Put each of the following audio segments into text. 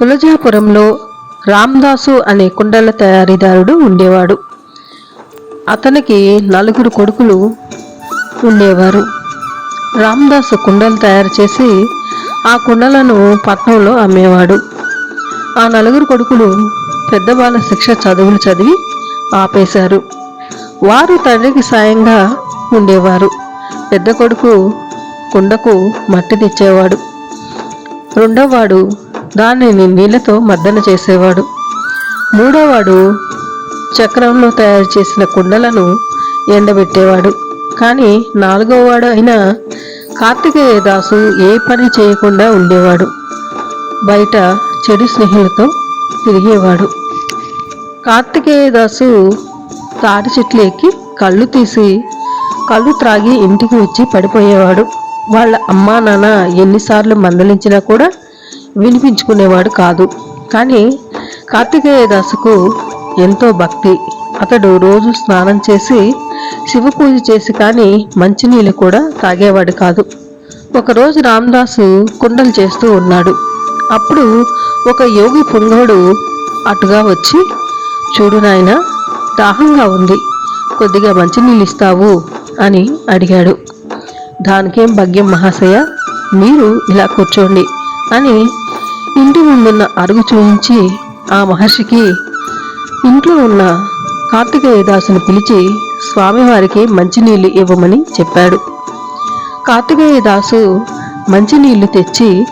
తులజాపురంలో రామ్దాసు అనే కుండల తయారీదారుడు ఉండేవాడు. అతనికి నలుగురు కొడుకులు ఉండేవారు. రామ్దాసు కుండలు తయారు చేసి ఆ కుండలను పట్నంలో అమ్మేవాడు. ఆ నలుగురు కొడుకులు పెద్దవాళ్ళ శిక్ష చదువులు చదివి ఆపేశారు. వారు తండ్రికి సాయంగా ఉండేవారు. పెద్ద కొడుకు కుండకు మట్టి తెచ్చేవాడు. రెండోవాడు దానిని నీళ్ళతో మద్దన చేసేవాడు. మూడోవాడు చక్రంలో తయారు చేసిన కుండలను ఎండబెట్టేవాడు. కానీ నాలుగోవాడు అయిన కార్తికేయ దాసు ఏ పని చేయకుండా ఉండేవాడు. బయట చెడు స్నేహితులతో తిరిగేవాడు. కార్తికేయ దాసు తాటి చెట్లు ఎక్కి కళ్ళు తీసి కళ్ళు త్రాగి ఇంటికి వచ్చి పడిపోయేవాడు. వాళ్ళ అమ్మా నాన్న ఎన్నిసార్లు మందలించినా కూడా వినిపించుకునేవాడు కాదు. కానీ కార్తికేయ దాసుకు ఎంతో భక్తి. అతడు రోజు స్నానం చేసి శివ పూజ చేసి కానీ మంచినీళ్ళు కూడా తాగేవాడు కాదు. ఒకరోజు రామదాసు కుండలు చేస్తూ ఉన్నాడు. అప్పుడు ఒక యోగి పుంగవుడు అటుగా వచ్చి చూడు నాయన దాహంగా ఉంది. కొద్దిగా మంచినీళ్ళు ఇస్తావు అని అడిగాడు. దానికేం భాగ్యం మహాశయ? మీరు ఇలా కూర్చోండి అని ఇంటి ముందున్న అరుగు చూయించి ఆ మహర్షికి ఇంట్లో ఉన్న కార్తికేయదాసును పిలిచి స్వామివారికి మంచినీళ్ళు ఇవ్వమని చెప్పాడు. కార్తికేయదాసు మంచినీళ్ళు మంచినీళ్ళు తెచ్చి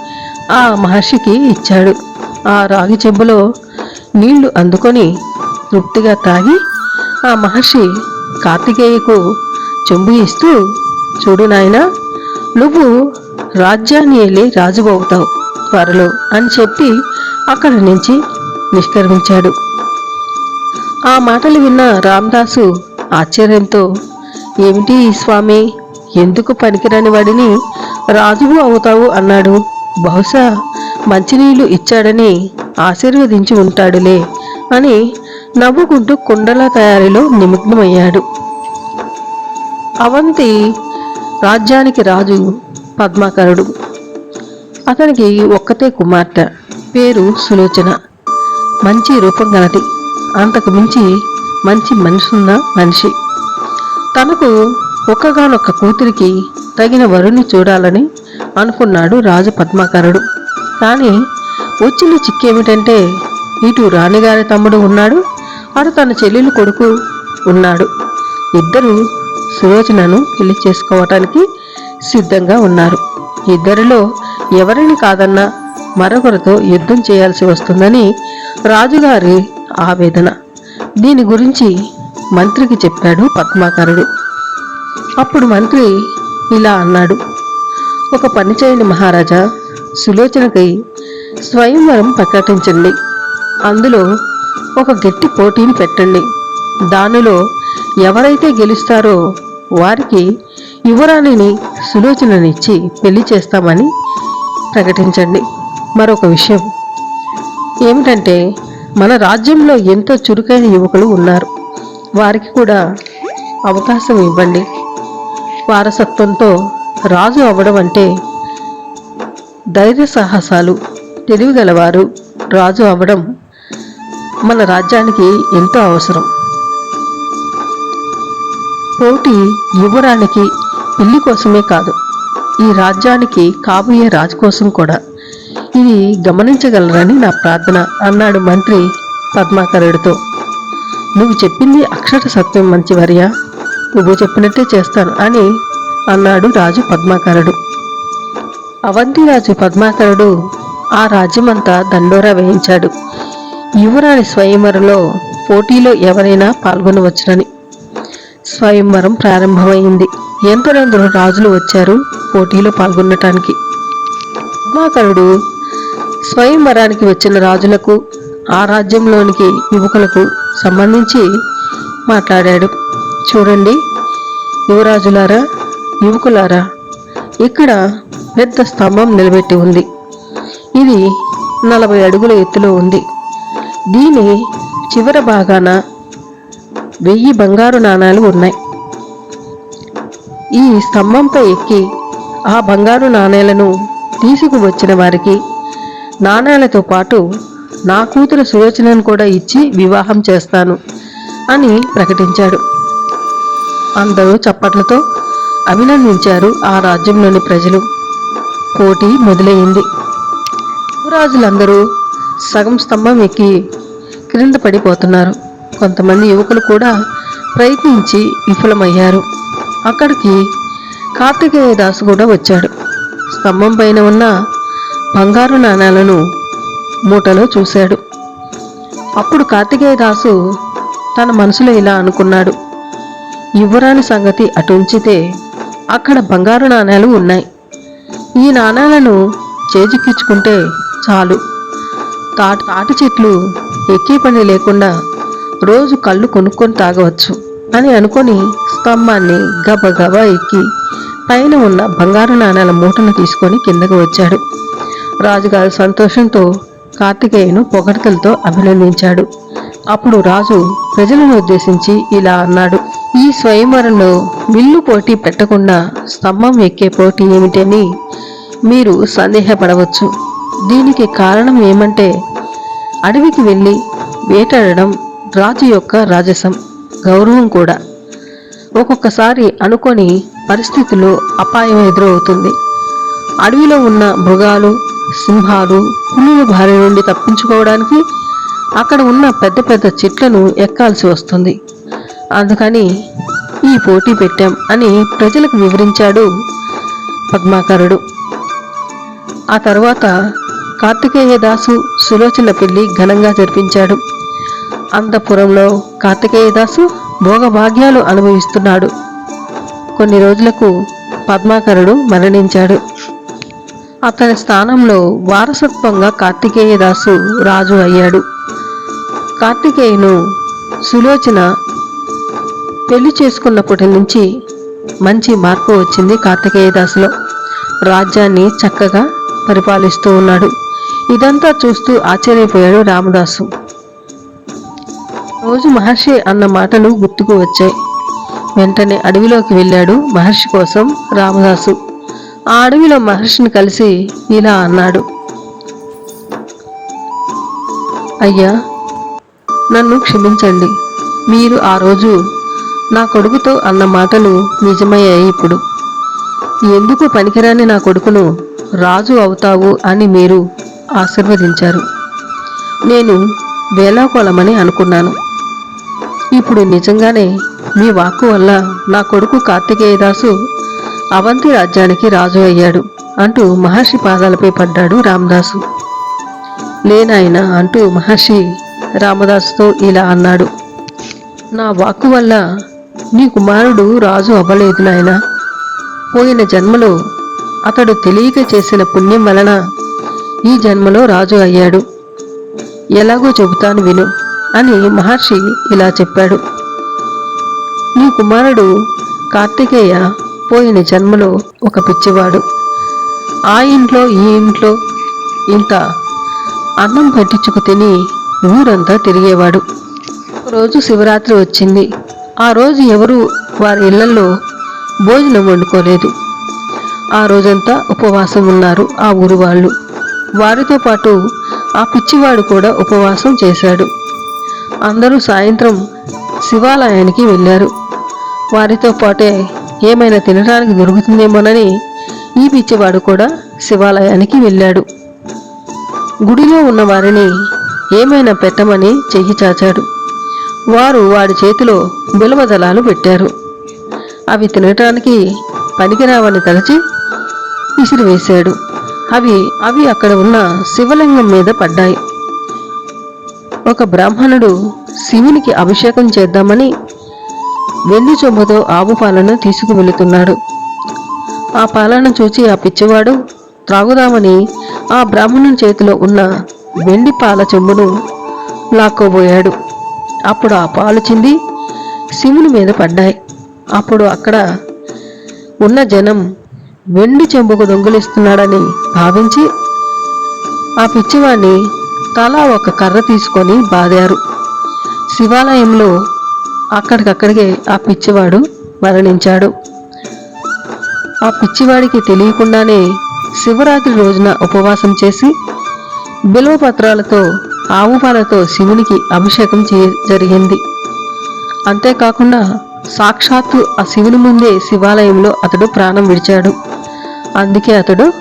ఆ మహర్షికి ఇచ్చాడు. ఆ రాగి చెంబులో నీళ్ళు అందుకొని తృప్తిగా తాగి ఆ మహర్షి కార్తికేయకు చెంబు ఇస్తూ చూడు నాయన నువ్వు రాజ్యాన్ని వెళ్ళి రాజు అవుతావు త్వరలో అని చెప్పి అక్కడి నుంచి నిష్క్రమించాడు. ఆ మాటలు విన్న రామదాసు ఆశ్చర్యంతో ఏమిటి ఈ స్వామి ఎందుకు పనికిరాని వాడిని రాజువు అవుతావు అన్నాడు. బహుశా మంచినీళ్ళు ఇచ్చాడని ఆశీర్వదించి ఉంటాడులే అని నవ్వుకుంటూ కుండల తయారీలో నిమగ్నమయ్యాడు. అవంతి రాజ్యానికి రాజు పద్మాకరుడు. అతనికి ఒక్కతే కుమార్తె. పేరు సులోచన. మంచి రూపం గలది. అంతకు మించి మంచి మనసున్న మనిషి. తనకు ఒక్కగానొక్క కూతురికి తగిన వరుణ్ణి చూడాలని అనుకున్నాడు రాజు పద్మాకరుడు. కానీ వచ్చిన చిక్కేమిటంటే ఇటు రాణిగారి తమ్ముడు ఉన్నాడు అటు తన చెల్లెలు కొడుకు ఉన్నాడు. ఇద్దరు సులోచనను పెళ్ళి చేసుకోవటానికి సిద్ధంగా ఉన్నారు. ఇద్దరిలో ఎవరిని కాదన్నా మరొకరితో యుద్ధం చేయాల్సి వస్తుందని రాజుగారి ఆవేదన. దీని గురించి మంత్రికి చెప్పాడు పద్మాకరుడు. అప్పుడు మంత్రి ఇలా అన్నాడు. ఒక పని చేయని మహారాజా సులోచనకై స్వయంవరం ప్రకటించండి. అందులో ఒక గట్టి పోటీని పెట్టండి. దానిలో ఎవరైతే గెలుస్తారో వారికి యువరాణిని సులోచననిచ్చి పెళ్ళి చేస్తామని ప్రకటించండి. మరొక విషయం. ఏమిటంటే మన రాజ్యంలో ఎంతో చురుకైన యువకులు ఉన్నారు. వారికి కూడా అవకాశం ఇవ్వండి. వారసత్వంతో రాజు అవ్వడం అంటే ధైర్య సాహసాలు తెలివిగలవారు రాజు అవ్వడం మన రాజ్యానికి ఎంతో అవసరం. పోటీ యువరానికి ఇల్లు కోసమే కాదు. ఈ రాజ్యానికి కాబోయే రాజు కోసం కూడా. ఇది గమనించగలరని నా ప్రార్థన అన్నాడు మంత్రి పద్మాకరుడితో. నువ్వు చెప్పింది అక్షర సత్యం మంచివర్య? నువ్వు చెప్పినట్టే చేస్తాను అని అన్నాడు రాజు పద్మాకరుడు. అవంతి రాజు పద్మాకరుడు ఆ రాజ్యమంతా దండోరా వేయించాడు యువరాణి స్వయంవరలో పోటీలో ఎవరైనా పాల్గొనవచ్చునని. స్వయంవరం ప్రారంభమైంది. ఎందరెందరో రాజులు వచ్చారు. పోటీలో పాల్గొనటానికి. పద్మాకరుడు స్వయంవరానికి వచ్చిన రాజులకు ఆ రాజ్యంలోనికి యువకులకు సంబంధించి మాట్లాడాడు. చూడండి యువరాజులారా యువకులారా ఇక్కడ పెద్ద స్తంభం నిలబెట్టి ఉంది. ఇది నలభై అడుగుల ఎత్తులో ఉంది. దీని చివర భాగాన వెయ్యి బంగారు నాణాలు ఉన్నాయి. ఈ స్తంభంపై ఎక్కి ఆ బంగారు నాణేలను తీసుకువచ్చిన వారికి నాణేలతో పాటు నా కూతురు సులోచనను కూడా ఇచ్చి వివాహం చేస్తాను అని ప్రకటించాడు. అందరూ చప్పట్లతో అభినందించారు ఆ రాజ్యంలోని ప్రజలు. పోటీ మొదలైంది. రాజులందరూ సగం స్తంభం ఎక్కి క్రింద పడిపోతున్నారు. కొంతమంది యువకులు కూడా ప్రయత్నించి విఫలమయ్యారు. అక్కడికి కార్తికేయ దాసు కూడా వచ్చాడు. స్తంభం పైన ఉన్న బంగారు నాణాలను మూటలో చూశాడు. అప్పుడు కార్తికేయ దాసు తన మనసులో ఇలా అనుకున్నాడు. యువరాని సంగతి అటుంచితే అక్కడ బంగారు నాణాలు ఉన్నాయి. ఈ నాణాలను చేజిక్కించుకుంటే చాలు. తాటి తాటి చెట్లు ఎక్కే పని లేకుండా రోజు కళ్ళు కొనుక్కొని తాగవచ్చు అని అనుకొని స్తంభాన్ని గబగబా ఎక్కి పైన ఉన్న బంగారు నాణాల మూటను తీసుకొని కిందకు వచ్చాడు. రాజుగారు సంతోషంతో కార్తికేయను పొగడతలతో అభినందించాడు. అప్పుడు రాజు ప్రజలను ఉద్దేశించి ఇలా అన్నాడు ఈ స్వయంవరంలో విల్లు పోటీ పెట్టకుండా స్తంభం ఎక్కే పోటీ ఏమిటని మీరు సందేహపడవచ్చు. దీనికి కారణం ఏమంటే అడవికి వెళ్ళి వేటాడడం రాజు యొక్క రాజసం గౌరవం కూడా ఒక్కొక్కసారి అనుకొని పరిస్థితుల్లో అపాయం ఎదురవుతుంది. అడవిలో ఉన్న మృగాలు సింహాలు పులుల బారి నుండి తప్పించుకోవడానికి అక్కడ ఉన్న పెద్ద పెద్ద చెట్లను ఎక్కాల్సి వస్తుంది. అందుకని ఈ పోటీ పెట్టాం అని ప్రజలకు వివరించాడు పద్మాకరుడు. ఆ తర్వాత కార్తికేయ దాసు సులోచన పెళ్ళి ఘనంగా జరిపించాడు. అంతఃపురంలో కార్తికేయదాసు భోగభాగ్యాలు అనుభవిస్తున్నాడు. కొన్ని రోజులకు పద్మాకరుడు మరణించాడు. అతని స్థానంలో వారసత్వంగా కార్తికేయదాసు రాజు అయ్యాడు. కార్తికేయును సులోచన పెళ్ళి చేసుకున్నప్పటి నుంచి మంచి మార్పు వచ్చింది కార్తికేయదాసులో రాజ్యాన్ని చక్కగా పరిపాలిస్తూ ఉన్నాడు. ఇదంతా చూస్తూ ఆశ్చర్యపోయాడు రామదాసు. రోజు మహర్షి అన్న మాటలు గుర్తుకు వచ్చాయి. వెంటనే అడవిలోకి వెళ్ళాడు మహర్షి కోసం రామదాసు. ఆ అడవిలో మహర్షిని కలిసి ఇలా అన్నాడు. అయ్యా నన్ను క్షమించండి. మీరు ఆ రోజు నా కొడుకుతో అన్న మాటలు నిజమయ్యాయి ఇప్పుడు. ఎందుకు పనికిరాని నా కొడుకును రాజు అవుతావు అని మీరు ఆశీర్వదించారు. నేను వేలాకోలమని అనుకున్నాను. ఇప్పుడు నిజంగానే మీ వాక్కు వల్ల నా కొడుకు కార్తికేయదాసు అవంతి రాజ్యానికి రాజు అయ్యాడు అంటూ మహర్షి పాదాలపై పడ్డాడు రామదాసు. లేనాయన అంటూ మహర్షి రామదాసుతో ఇలా అన్నాడు. నా వాక్కు వల్ల నీ కుమారుడు రాజు అవ్వలేదు నాయన. పోయిన జన్మలో అతడు తెలియక చేసిన పుణ్యం వలన ఈ జన్మలో రాజు అయ్యాడు. ఎలాగో చెబుతాను విను. అని మహర్షి ఇలా చెప్పాడు. నీ కుమారుడు కార్తికేయ పోయిన జన్మలో ఒక పిచ్చివాడు. ఆ ఇంట్లో ఈ ఇంట్లో ఇంత అన్నం పట్టించుకు తిని ఊరంతా తిరిగేవాడు. రోజు శివరాత్రి వచ్చింది. ఆ రోజు ఎవరు వారి ఇళ్ళలో భోజనం వండుకోలేదు. ఆ రోజంతా ఉపవాసం ఉన్నారు ఆ ఊరు వాళ్ళు. వారితో పాటు ఆ పిచ్చివాడు కూడా ఉపవాసం చేశాడు. అందరూ సాయంత్రం శివాలయానికి వెళ్ళారు. వారితో పాటే ఏమైనా తినడానికి దొరుకుతుందేమోనని ఈ పిచ్చివాడు కూడా శివాలయానికి వెళ్ళాడు. గుడిలో ఉన్న వారిని ఏమైనా పెట్టమని చెయ్యి చాచాడు. వారు వాడి చేతిలో బిలవదలాలు పెట్టారు. అవి తినటానికి పనికిరావని తలచి విసిరివేశాడు. అవి అవి అక్కడ ఉన్న శివలింగం మీద పడ్డాయి. ఒక బ్రాహ్మణుడు శివునికి అభిషేకం చేద్దామని వెండి చొమ్మతో ఆవు పాలను తీసుకువెళుతున్నాడు. ఆ పాలను చూచి ఆ పిచ్చివాడు త్రాగుదామని ఆ బ్రాహ్మణుని చేతిలో ఉన్న వెండి పాల చెంబును లాక్కోబోయాడు. అప్పుడు ఆ పాలు చింది శివుని మీద పడ్డాయి. అప్పుడు అక్కడ ఉన్న జనం వెండి చెంబుకు దొంగిలిస్తున్నాడని భావించి ఆ పిచ్చివాడిని తలా ఒక కర్ర తీసుకొని బాదారు. శివాలయంలో అక్కడికక్కడికే ఆ పిచ్చివాడు మరణించాడు. ఆ పిచ్చివాడికి తెలియకుండానే శివరాత్రి రోజున ఉపవాసం చేసి బిల్వపత్రాలతో ఆవు పాలతో శివునికి అభిషేకం చే జరిగింది. అంతేకాకుండా సాక్షాత్తు ఆ శివుని ముందే శివాలయంలో అతడు ప్రాణం విడిచాడు. అందుకే అతడు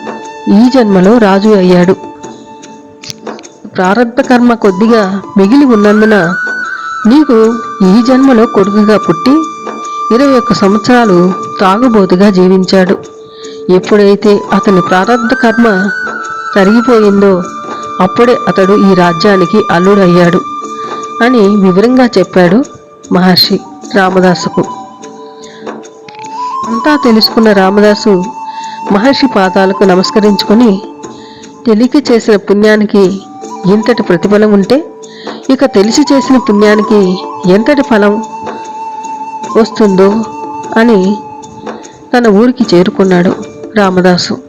ఈ జన్మలో రాజు అయ్యాడు. ప్రారంభ కర్మ కొద్దిగా మిగిలి ఉన్నందున నీకు ఈ జన్మలో కొడుకుగా పుట్టి ఇరవై ఒక్క సంవత్సరాలు తాగుబోతుగా జీవించాడు. ఎప్పుడైతే అతని ప్రారంభ కర్మ తరిగిపోయిందో అప్పుడే అతడు ఈ రాజ్యానికి అల్లుడయ్యాడు అని వివరంగా చెప్పాడు మహర్షి రామదాసుకు. అంతా తెలుసుకున్న రామదాసు మహర్షి పాదాలకు నమస్కరించుకొని తెలియక చేసిన పుణ్యానికి ఇంతటి ప్రతిఫలం ఉంటే ఇక తెలిసి చేసిన పుణ్యానికి ఎంతటి ఫలం వస్తుందో అని తన ఊరికి చేరుకున్నాడు రామదాసు.